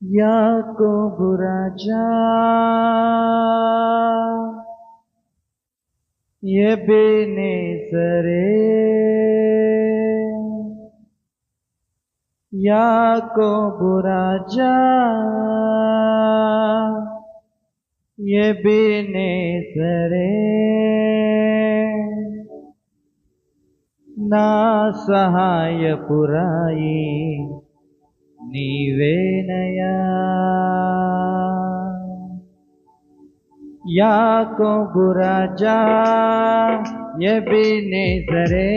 Yaakov Raja Yebenezare Yaakov Raja Yebenezare Na Sahaya Purai निवेनया या को गुराजा ये बिने जरे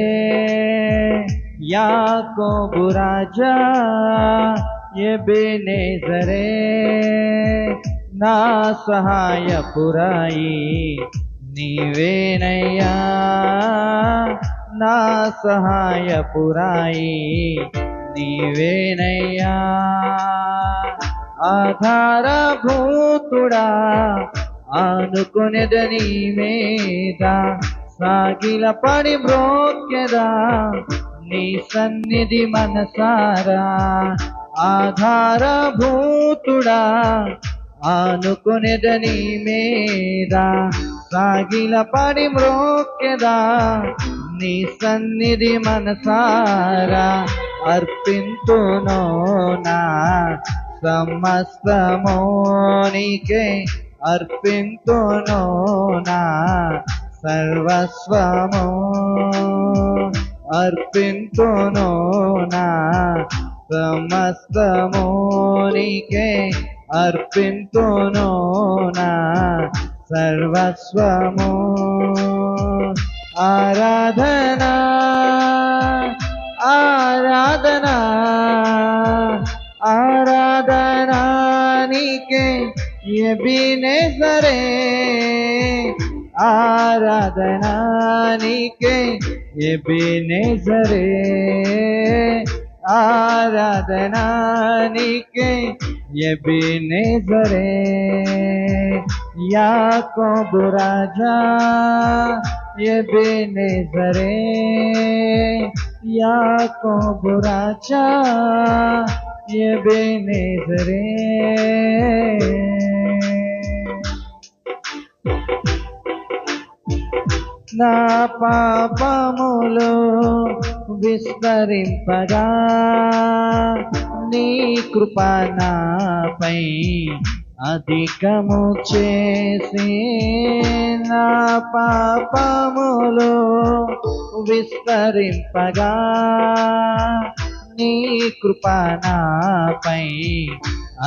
या को बुराजा ये बेने सरे ना सहाय पुराई निवेनया ना सहाय पुराई నీవేనయ్యా. ఆధారభూతుడా ఆనుకునేదని మీద. సాగిల పడి బ్రోక్యదా నీ సన్నిధి మనసారా. ఆధారభూతుడా ఆనుకునేదని మీద. సాగిల పడి మ్రోక్యదా నీ సన్నిధి మనసారా. అర్పింతును నా సమస్తమో నీకే అర్పింతును నా సర్వస్వము అర్పింతును నా సమస్తము నీకే అర్పింతును నా సర్వస్వము ఆరాధనా ఆరాధనా बीने सरे आराधनानी के ये बीने सरे आराधनानी के ये बीने सरे। या को राजा, ये बीने सरे। या को बुराजा ये बेनेजरे నా పాపములు విస్తరింపగా. నీ కృప నాపై అధికము చేసి నా పాపములు విస్తరింపగా. నీ కృప నాపై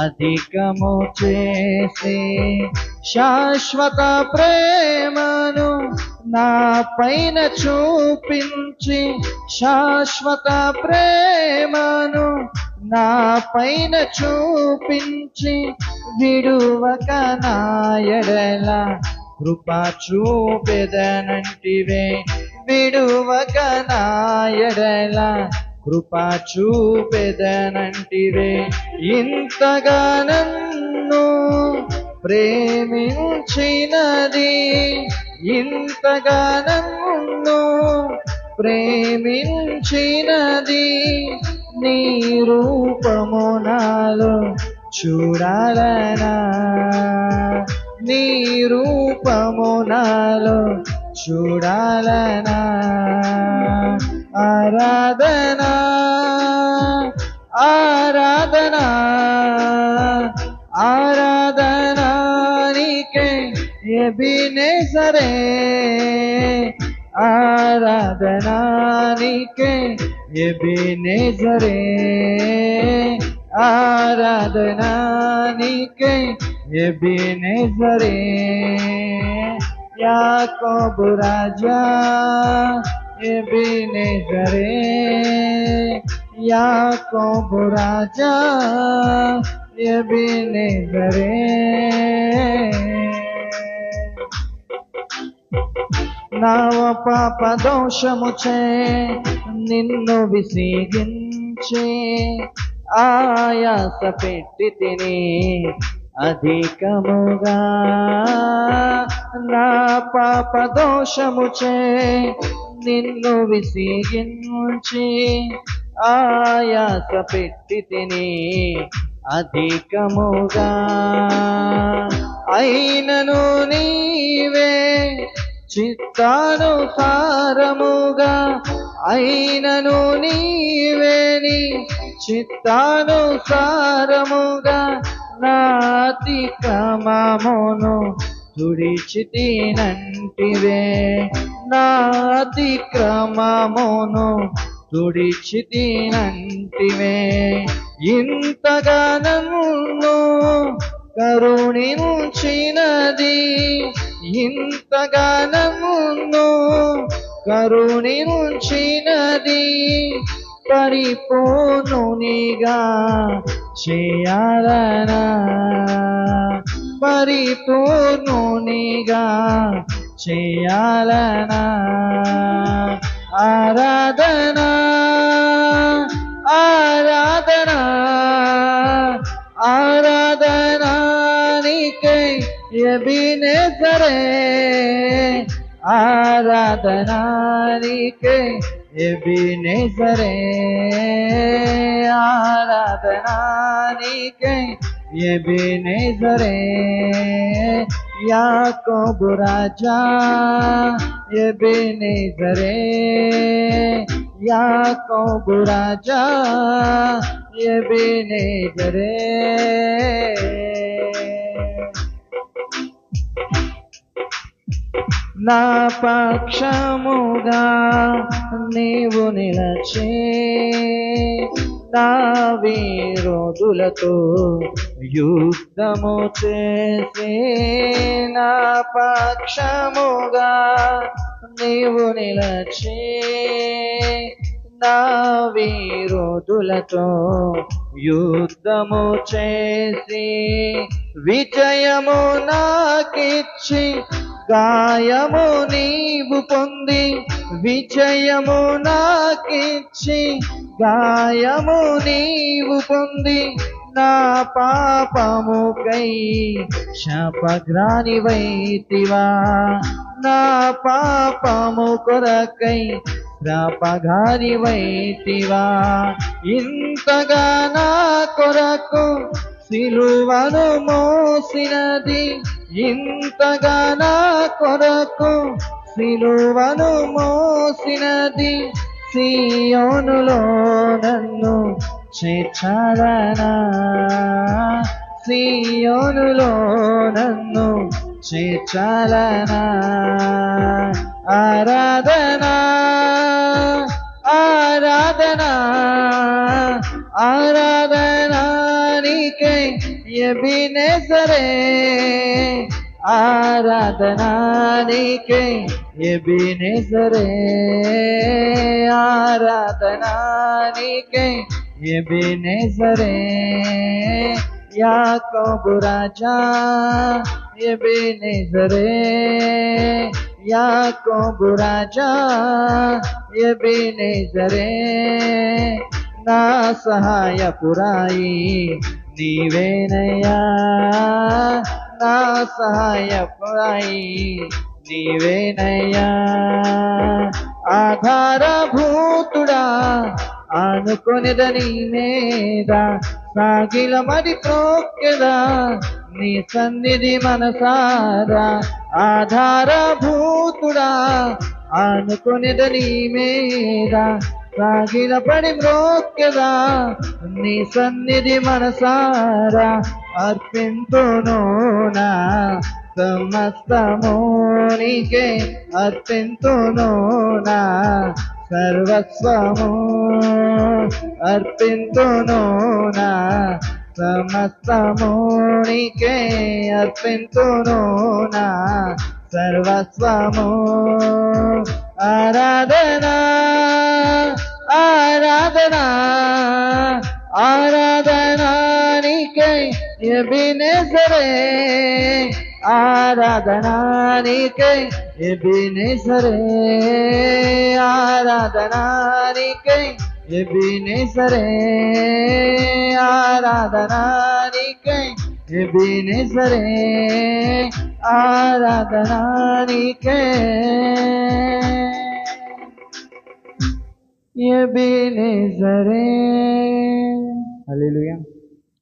అధికము చేసి శాశ్వత ప్రేమను నా పైన చూపించి శాశ్వత ప్రేమను నా పైన చూపించి విడువక నాయడల కృప చూపెదనంటివే. విడువక నాయడల కృప చూపెదనంటివే. ఇంతగా నన్ను ప్రేమించినది ఇంతగా ప్రేమించినది నీ రూపము నాలో చూడాలనా? నీ రూపము నాలో చూడాలనా? ఆరాధనా ఆరాధనా ये भी सरे आराधनानी के ये भी सरे आराधनानी के ये भी सरे या को राजा, ये भी सरे या को राजा, ये भी सरे నావ పాప దోషముచే నిన్ను విసిగించి ఆయాస పెట్టి తిని అధికముగా నా పాప దోషముచే నిన్ను విసిగించి ఆయాస పెట్టి తిని అధికముగా. అయినను నీవే చిత్తానుసారముగా అయినను నీవేని చిత్తానుసారముగా నాతి క్రమమును తుడిచితినంటివే. నాతి క్రమమును తుడిచితినంటివే. ఇంతగా నన్ను కరుణించినది ఇంతగానమును కరుణించినది పరిపూర్ణునిగా చేయాలనా. పరిపూర్ణునిగా చేయాలనా. ఆరాధనా ये भी नजरे आराधनारी के ये भी नजरे आराधनारी के ये भी नजरे या को राजा ये भी नजरे या को राजा ये भी नजरे నా పక్షముగా నీవు నిలచే నా వీరోధులతో యుద్ధము చేసే నా పక్షముగా నీవు నిలచే వీరోధులతో యుద్ధము చేసి విజయము నాకిచ్చి గాయము నీవు పొంది విజయము నాకిచ్చి గాయము నీవు పొంది నా పాపముకై శాపగ్రాని వైతివా నా పాపము కొరకై శాపగాని వైతివా ఇంతగా నా కొరకు సిలువను మోసినది. ఇంతగా నా కొరకు సిలువను మోసినది. సియోనులో నన్ను చేర్చాలనా? సియోనులో నన్ను చేర్చాలనా? आराधना आराधना आराधना नीके, ये बिने सरे आराधना नीके, ये बिने सरे आराधना नीके, ये बिने सरे या को बुरा जा ये बिने सरे రాజా ఎబినెజరే యాకోబు రాజా ఎబినెజరే నా సహాయపురాయి నీవేనయ్యా నా సహాయపురాయి నీవేనయ్యా ఆధారభూతుడా అనుకొనిదని మీద సాగిల మరి ప్రోక్యదా నీ సన్నిధి మనసారా ఆధారభూతుడా. అనుకొనిదని మీద సాగిల పడి మ్రోక్కెదా నీ సన్నిధి మనసారా అర్పింతును నా. సమస్తము सर्वस्वमो अर्पितो नो न समस्तमोणिके अर्पितो नो न सर्वस्वमो आराधना आराधना आराधना निके ये बिने सरे आराधना निके ఎబినెజరే ఆరాధనా నీకై ఎబినెజరే ఆరాధనా నీకై ఎబినెజరే ఆరాధనా నీకై ఎబినెజరే హల్లెలూయా